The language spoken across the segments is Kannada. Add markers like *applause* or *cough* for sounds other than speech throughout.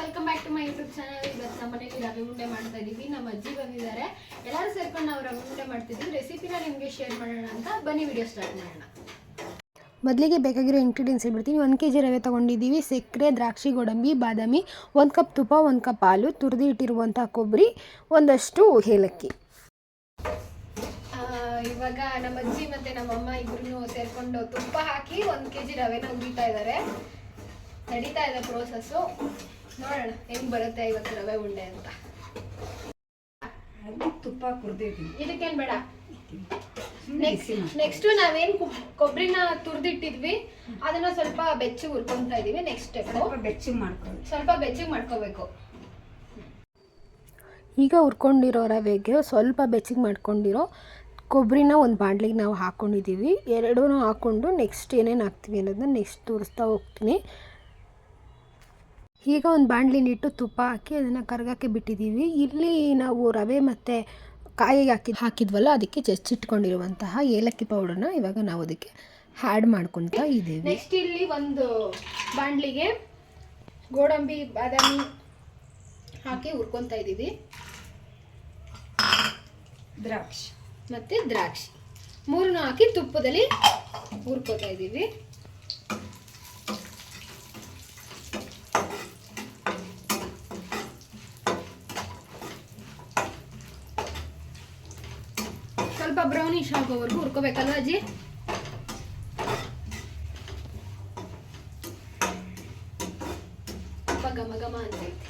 Welcome back to my YouTube channel ಇವತ್ತು ನಮ್ಮ ಮನೇಲಿ ರವೆ ಉಂಡೆ ಮಾಡ್ತಾ ಇದ್ದೀವಿ ನಮ್ಮ ಅಜ್ಜಿ ಬಂದಿದ್ದಾರೆ. ಎಲ್ಲರೂ ಸೇರ್ಕೊಂಡು ನಾವು ರವೆ ಉಂಡೆ ಮಾಡ್ತಿದ್ದೀವಿ ರೆಸಿಪಿನ ನಿಮಗೆ ಶೇರ್ ಮಾಡೋಣ ಅಂತ ಬನ್ನಿ ವಿಡಿಯೋ ಸ್ಟಾರ್ಟ್ ಮಾಡೋಣ. ಮೊದಲಿಗೆ ಬೇಕಾಗಿರೋ ಇಂಗ್ರೀಡಿಯೆಂಟ್ಸ್ ಹೇಳ್ಬಿಡ್ತೀನಿ. ಒಂದು ಕೆ ಜಿ ರವೆ ತೊಗೊಂಡಿದ್ದೀವಿ. ಸಕ್ಕರೆ, ದ್ರಾಕ್ಷಿ, ಗೋಡಂಬಿ, ಬಾದಾಮಿ, ಒಂದು ಕಪ್ ತುಪ್ಪ, ಒಂದು ಕಪ್ ಹಾಲು ತುರಿದು ಇಟ್ಟಿರುವಂಥ ಕೊಬ್ಬರಿ, ಒಂದಷ್ಟು ಏಲಕ್ಕಿ. ಇವಾಗ ನಮ್ಮ ಅಜ್ಜಿ ಮತ್ತು ನಮ್ಮ ಅಮ್ಮ ಇಬ್ರು ಸೇರ್ಕೊಂಡು ತುಪ್ಪ ಹಾಕಿ ಒಂದು ಕೆ ಜಿ ರವೆನ ಉರಿತಾ ಇದ್ದಾರೆ. ನಡೀತಾ ಇದೆ ಪ್ರೋಸೆಸ್ಸು ನೋಡೋಣ ಹೆಂಗ್ ಬರುತ್ತೆ ಇವತ್ತು ರವೆ ಉಂಡೆ ಅಂತ. ತುಪ್ಪ ಕುರ್ದಿದ್ದೀನಿ ಇದಕ್ಕೇನ್ ಬೇಡ. ನೆಕ್ಸ್ಟ್ ನೆಕ್ಸ್ಟ್ ನಾವೇನ್ ಕೊಬ್ಬರಿನ ತುರ್ದಿಟ್ಟಿದ್ವಿ ಅದನ್ನ ಸ್ವಲ್ಪ ಬೆಚ್ಚಗೆ ಉರ್ಕೊಂತ ಇದೀವಿ ನೆಕ್ಸ್ಟ್ ಸ್ಟೆಪ್ ಸ್ವಲ್ಪ ಬೆಚ್ಚಗೆ ಮಾಡ್ಕೊಳ್ಳಿ. ಸ್ವಲ್ಪ ಬೆಚ್ಚಗೆ ಮಾಡ್ಕೋಬೇಕು. ಈಗ ಹುರ್ಕೊಂಡಿರೋ ರವೆಗೆ ಸ್ವಲ್ಪ ಬೆಚ್ಚಗೆ ಮಾಡ್ಕೊಂಡಿರೋ ಕೊಬ್ಬರಿನ ಒಂದು ಬಾಂಡ್ಲಿಗೆ ನಾವು ಹಾಕ್ಕೊಂಡಿದ್ದೀವಿ ಎರಡೂ ಹಾಕ್ಕೊಂಡು ನೆಕ್ಸ್ಟ್ ಏನೇನು ಹಾಕ್ತೀವಿ ಅನ್ನೋದನ್ನ ನೆಕ್ಸ್ಟ್ ತೋರಿಸ್ತಾ ಹೋಗ್ತೀನಿ. ಈಗ ಒಂದು ಬಾಣಲಿನಿಟ್ಟು ತುಪ್ಪ ಹಾಕಿ ಅದನ್ನು ಕರ್ಗಕ್ಕೆ ಬಿಟ್ಟಿದ್ದೀವಿ. ಇಲ್ಲಿ ನಾವು ರವೆ ಮತ್ತು ಕಾಯಿಗೆ ಹಾಕಿ ಹಾಕಿದ್ವಲ್ಲ, ಅದಕ್ಕೆ ಜಚ್ಚಿಟ್ಕೊಂಡಿರುವಂತಹ ಏಲಕ್ಕಿ ಪೌಡರ್ನ ಇವಾಗ ನಾವು ಅದಕ್ಕೆ ಆ್ಯಡ್ ಮಾಡ್ಕೊತಾ ಇದ್ದೀವಿ. ನೆಕ್ಸ್ಟ್ ಇಲ್ಲಿ ಒಂದು ಬಾಂಡ್ಲಿಗೆ ಗೋಡಂಬಿ, ಬಾದಾಮಿ ಹಾಕಿ ಹುರ್ಕೊತಾ ಇದ್ದೀವಿ. ದ್ರಾಕ್ಷಿ. ಮತ್ತು ದ್ರಾಕ್ಷಿ. ಮೂರನ್ನು ಹಾಕಿ ತುಪ್ಪದಲ್ಲಿ ಹುರ್ಕೋತಾ ಇದೀವಿ ಸ್ವಲ್ಪ ಬ್ರೌನಿಶ್ ಆಗೋವರೆಗೂ ಹುರ್ಕೋಬೇಕಲ್ವ ಅಜ್ಜಿ? ತುಂಬ ಘಮ ಘಮ ಅಂತೈತಿ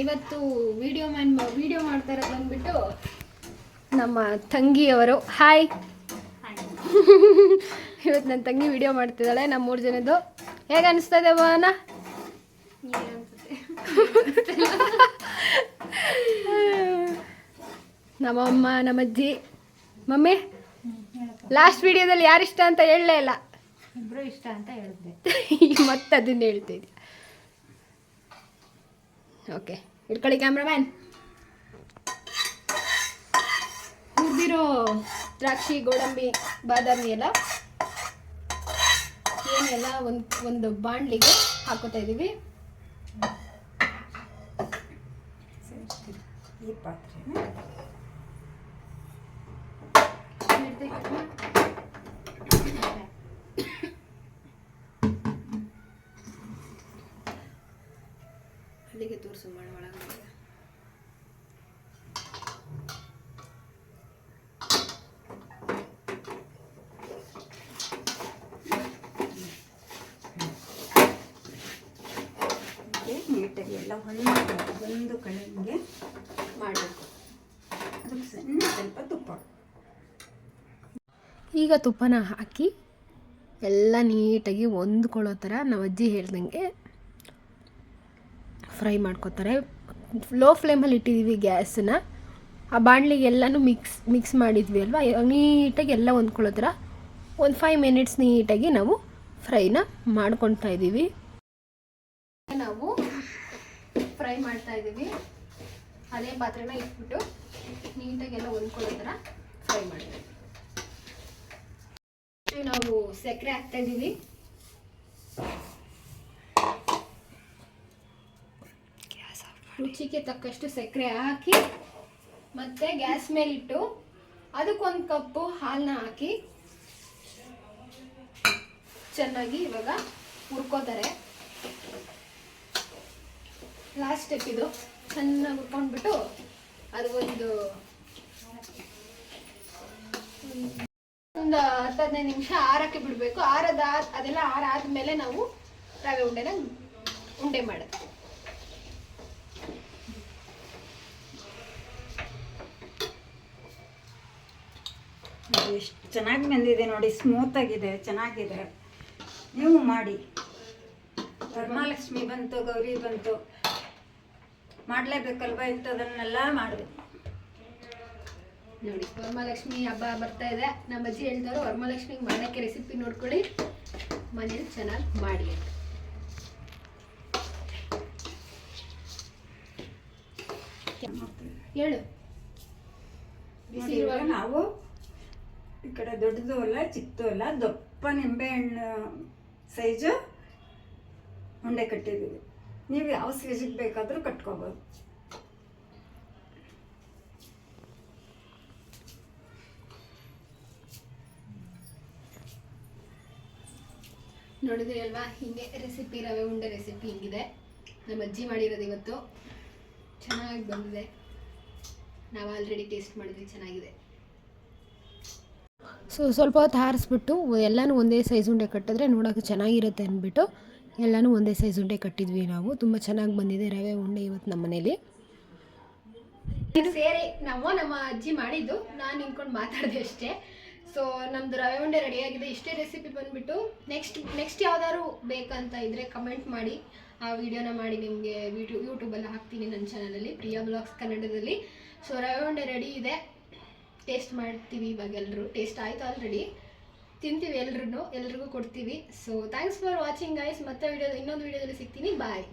ಇವತ್ತು ವಿಡಿಯೋ ಮ್ಯಾನ್ ವಿಡಿಯೋ ಮಾಡ್ತಾರೆ ಬಂದ್ಬಿಟ್ಟು ನಮ್ಮ ತಂಗಿಯವರು. ಹಾಯ್ *laughs* ಇವತ್ತು ನನ್ನ ತಂಗಿ ವಿಡಿಯೋ ಮಾಡ್ತಿದ್ದಾಳೆ ನಮ್ಮ ಮೂರು ಜನದ್ದು. ಹೇಗೆ ಅನಿಸ್ತಾ ಇದೆ ನಮ್ಮಮ್ಮ ನಮ್ಮಜ್ಜಿ. ಮಮ್ಮಿ ಲಾಸ್ಟ್ ವಿಡಿಯೋದಲ್ಲಿ ಯಾರಿಷ್ಟ ಅಂತ ಹೇಳಲೇ ಇಲ್ಲ. ಇಬ್ಬರು ಇಷ್ಟ ಅಂತ ಹೇಳಿದ್ದೆ ಮತ್ತೆ ಅದನ್ನು ಹೇಳ್ತಿದ್ದೆ ಓಕೆ ಇಟ್ಕೊಳ್ಳಿ ಕ್ಯಾಮ್ರಾಮ್ಯಾನ್ ಹುರಿದಿರೋ ದ್ರಾಕ್ಷಿ ಗೋಡಂಬಿ ಬಾದಾಮಿ ಎಲ್ಲ ಏನೆಲ್ಲ ಒಂದು ಒಂದು ಬಾಣಲಿಗೆ ಹಾಕೋತಾ ಇದ್ದೀವಿ ಈ ಪಾತ್ರೆ ಅಲ್ಲಿಗೆ ತೋರಿಸು ಮಾಡಿ ಒಳಗೆ ನೀಟಾಗಿ ಎಲ್ಲ ಒಂದು ಒಂದು ಕಡೆಗೆ ಮಾಡಬೇಕು. ಅದಕ್ಕೆ ಸಣ್ಣ ಸ್ವಲ್ಪ ತುಪ್ಪ. ಈಗ ತುಪ್ಪನ ಹಾಕಿ ಎಲ್ಲ ನೀಟಾಗಿ ಹೊಂದ್ಕೊಳ್ಳೋ ಥರ ನಮ್ಮ ಅಜ್ಜಿ ಹೇಳ್ದಂಗೆ ಫ್ರೈ ಮಾಡ್ಕೋತಾರೆ. ಲೋ ಫ್ಲೇಮಲ್ಲಿ ಇಟ್ಟಿದ್ದೀವಿ ಗ್ಯಾಸನ್ನ. ಆ ಬಾಣಲಿಗೆ ಎಲ್ಲನೂ ಮಿಕ್ಸ್ ಮಿಕ್ಸ್ ಮಾಡಿದ್ವಿ ಅಲ್ವಾ? ನೀಟಾಗಿ ಎಲ್ಲ ಹೊಂದ್ಕೊಳ್ಳೋ ಥರ ಒಂದು ಫೈವ್ ಮಿನಿಟ್ಸ್ ನೀಟಾಗಿ ನಾವು ಫ್ರೈನ ಮಾಡ್ಕೊತಾ ಇದ್ದೀವಿ. ನಾವು ಫ್ರೈ ಮಾಡ್ತಾ ಇದ್ದೀವಿ. ಅದೇ ಪಾತ್ರೆನ ಇಟ್ಬಿಟ್ಟು ನೀಟಾಗೆಲ್ಲ ಹೊಂದ್ಕೊಳ್ಳೋ ಥರ ಫ್ರೈ ಮಾಡ್ತೀವಿ. ನಾವು ಸಕ್ಕರೆ ಹಾಕ್ತಾ ಇದ್ದೀವಿ ರುಚಿಗೆ ತಕ್ಕಷ್ಟು ಸಕ್ಕರೆ ಹಾಕಿ ಮತ್ತೆ ಗ್ಯಾಸ್ ಮೇಲಿಟ್ಟು ಅದಕ್ಕೊಂದು ಕಪ್ಪು ಹಾಲನ್ನ ಹಾಕಿ ಚೆನ್ನಾಗಿ ಇವಾಗ ಹುರ್ಕೋತಾರೆ. ಲಾಸ್ಟ್ ಸ್ಟೆಪ್ ಇದು. ಚೆನ್ನಾಗಿ ಹುರ್ಕೊಂಡ್ಬಿಟ್ಟು ಅದು ಒಂದು ಒಂದು ಹದಿನೈದು ನಿಮಿಷ ಆರಕ್ಕೆ ಬಿಡಬೇಕು. ಆರದ ಅದೆಲ್ಲ ಆದಮೇಲೆ ನಾವು ರವೆ ಉಂಡೆನ ಉಂಡೆ ಮಾಡುತ್ತೆ ಎಷ್ಟು ಚೆನ್ನಾಗಿ ಬಂದಿದೆ ನೋಡಿ ಸ್ಮೂತ್ ಆಗಿದೆ, ಚೆನ್ನಾಗಿದೆ. ನೀವು ಮಾಡಿ. ವರಮಹಾಲಕ್ಷ್ಮಿ ಬಂತು, ಗೌರಿ ಬಂತು. ಮಾಡಲೇಬೇಕಲ್ವ ಇಂಥದನ್ನೆಲ್ಲ ಮಾಡಬೇಕು. ನೋಡಿ, ವರಮಹಾಲಕ್ಷ್ಮಿ ಹಬ್ಬ ಬರ್ತಾ ಇದೆ. ನಮ್ಮ ಅಜ್ಜಿ ಹೇಳ್ತಾರೆ ವರಮಹಾಲಕ್ಷ್ಮಿಗೆ ಮಾಡೋಕ್ಕೆ ರೆಸಿಪಿ ನೋಡ್ಕೊಳ್ಳಿ. ಮನೇಲಿ ಚೆನ್ನಾಗಿ ಮಾಡಿ. ಹೇಳು. ಬಿಸಿ ಇರುವಾಗ ನಾವು? ಈ ಕಡೆ ದೊಡ್ಡದು ಅಲ್ಲ, ಚಿಕ್ಕದು ಅಲ್ಲ, ದಪ್ಪ ನಿಂಬೆಹಣ್ಣು ಸೈಜು ಉಂಡೆ ಕಟ್ಟಿದ್ದೀವಿ. ನೀವು ಯಾವ ಸೈಜಿಗೆ ಬೇಕಾದರೂ ಕಟ್ಕೋಬೋದು. ನೋಡಿದ್ರಿ ಅಲ್ವಾ ಹೀಗೆ ರೆಸಿಪಿ ರವೆ ಉಂಡೆ ರೆಸಿಪಿ ಹಿಂಗಿದೆ? ನಮ್ಮ ಅಜ್ಜಿ ಮಾಡಿರೋದು ಇವತ್ತು. ಚೆನ್ನಾಗಿ ಬಂದಿದೆ. ನಾವು ಆಲ್ರೆಡಿ ಟೇಸ್ಟ್ ಮಾಡಿದ್ವಿ ಚೆನ್ನಾಗಿದೆ. ಸೊ ಸ್ವಲ್ಪ ಹೊತ್ತು ಹಾರಿಸ್ಬಿಟ್ಟು ಎಲ್ಲನೂ ಒಂದೇ ಸೈಜ್ ಉಂಡೆ ಕಟ್ಟಿದ್ರೆ ನೋಡೋಕೆ ಚೆನ್ನಾಗಿರುತ್ತೆ ಅಂದ್ಬಿಟ್ಟು ಎಲ್ಲನೂ ಒಂದೇ ಸೈಜ್ ಉಂಡೆ ಕಟ್ಟಿದ್ವಿ ನಾವು. ತುಂಬ ಚೆನ್ನಾಗಿ ಬಂದಿದೆ ರವೆ ಉಂಡೆ ಇವತ್ತು ನಮ್ಮ ಮನೇಲಿ. ಸೇರಿ ನಾವು ನಮ್ಮ ಅಜ್ಜಿ ಮಾಡಿದ್ದು. ನಾನು ನಿಂತ್ಕೊಂಡು ಮಾತಾಡಿದೆ ಅಷ್ಟೇ. ಸೊ ನಮ್ದು ರವೆ ಉಂಡೆ ಆಗಿದೆ. ಇಷ್ಟೇ ರೆಸಿಪಿ ಬಂದ್ಬಿಟ್ಟು ನೆಕ್ಸ್ಟ್ ನೆಕ್ಸ್ಟ್ ಯಾವ್ದಾದ್ರು ಬೇಕಂತ ಇದ್ರೆ ಕಮೆಂಟ್ ಮಾಡಿ. ಆ ವಿಡಿಯೋನ ಮಾಡಿ ನಿಮಗೆ ವಿಡಿಯೋ ಯೂಟ್ಯೂಬಲ್ಲಿ ಹಾಕ್ತೀನಿ ನನ್ನ ಚಾನಲಲ್ಲಿ ಪ್ರಿಯಾ ಬ್ಲಾಗ್ಸ್ ಕನ್ನಡದಲ್ಲಿ. ಸೊ ರವೆ ಉಂಡೆ ರೆಡಿ ಇದೆ. ಟೇಸ್ಟ್ ಮಾಡ್ತೀವಿ ಇವಾಗ ಎಲ್ಲರೂ ಟೇಸ್ಟ್ ಆಯ್ತು ಆಲ್ರೆಡಿ ತಿಂತೀವಿ ಎಲ್ರೂ ಎಲ್ರಿಗೂ ಕೊಡ್ತೀವಿ. So thanks for watching guys ಮತ್ತೆ ವಿಡಿಯೋ ಇನ್ನೊಂದು ವಿಡಿಯೋದಲ್ಲಿ ಸಿಗ್ತೀನಿ. ಬಾಯ್